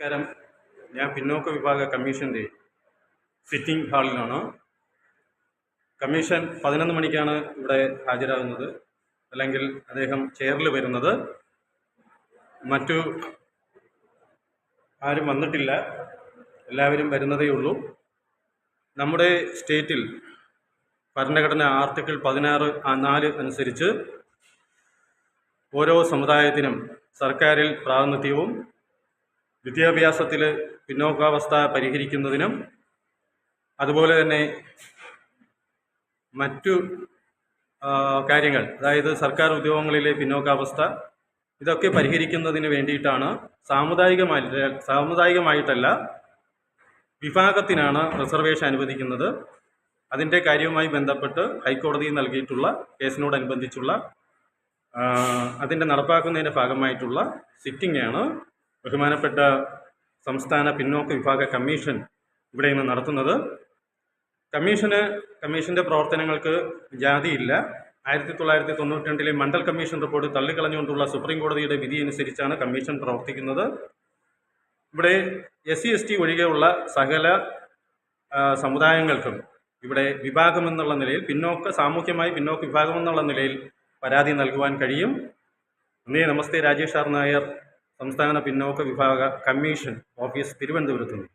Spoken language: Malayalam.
നമസ്കാരം. ഞാൻ പിന്നോക്ക വിഭാഗ കമ്മീഷന്റെ സിറ്റിംഗ് ഹാളിലാണ്. കമ്മീഷൻ പതിനൊന്ന് മണിക്കാണ് ഇവിടെ ഹാജരാകുന്നത്. അല്ലെങ്കിൽ അദ്ദേഹം ചെയറിൽ വരുന്നത്. മറ്റു ആരും വന്നിട്ടില്ല. എല്ലാവരും വരുന്നതേ ഉള്ളൂ. നമ്മുടെ സ്റ്റേറ്റിൽ ഭരണഘടന ആർട്ടിക്കിൾ പതിനാറ് നാല് അനുസരിച്ച് ഓരോ സമുദായത്തിനും സർക്കാരിൽ പ്രാതിനിധ്യവും വിദ്യാഭ്യാസത്തിൽ പിന്നോക്കാവസ്ഥ പരിഹരിക്കുന്നതിനും അതുപോലെ തന്നെ മറ്റു കാര്യങ്ങൾ അതായത് സർക്കാർ ഉദ്യോഗങ്ങളിലെ പിന്നോക്കാവസ്ഥ ഇതൊക്കെ പരിഹരിക്കുന്നതിന് വേണ്ടിയിട്ടാണ് സാമുദായികമായി സാമുദായികമായിട്ടല്ല വിഭാഗത്തിനാണ് റിസർവേഷൻ അനുവദിക്കുന്നത്. അതിന്റെ കാര്യവുമായി ബന്ധപ്പെട്ട് ഹൈക്കോടതി നൽകിയിട്ടുള്ള കേസിനോടനുബന്ധിച്ചുള്ള അതിന്റെ നടപ്പാക്കുന്നതിന്റെ ഭാഗമായിട്ടുള്ള സിറ്റിംഗ് ആണ് ബഹുമാനപ്പെട്ട സംസ്ഥാന പിന്നോക്ക വിഭാഗ കമ്മീഷൻ ഇവിടെ ഇന്ന് നടത്തുന്നത്. കമ്മീഷന് കമ്മീഷന്റെ പ്രവർത്തനങ്ങൾക്ക് ജാതിയില്ല. ആയിരത്തി തൊള്ളായിരത്തി തൊണ്ണൂറ്റി രണ്ടിലെ മണ്ഡൽ കമ്മീഷൻ റിപ്പോർട്ട് തള്ളിക്കളഞ്ഞുകൊണ്ടുള്ള സുപ്രീം കോടതിയുടെ വിധി അനുസരിച്ചാണ് കമ്മീഷൻ പ്രവർത്തിക്കുന്നത്. ഇവിടെ എസ് സി എസ് ടി ഒഴികെയുള്ള സകല സമുദായങ്ങൾക്കും ഇവിടെ വിഭാഗം എന്നുള്ള നിലയിൽ പിന്നോക്ക സാമൂഹ്യമായി പിന്നോക്ക വിഭാഗം എന്നുള്ള നിലയിൽ പരാതി നൽകുവാൻ കഴിയും. നന്ദി. നമസ്തേ. രാജേഷ് ആർ നായർ. സംസ്ഥാന പിന്നോക്ക വിഭാഗ കമ്മീഷൻ ഓഫീസ് തിരുവനന്തപുരത്ത് നിന്ന്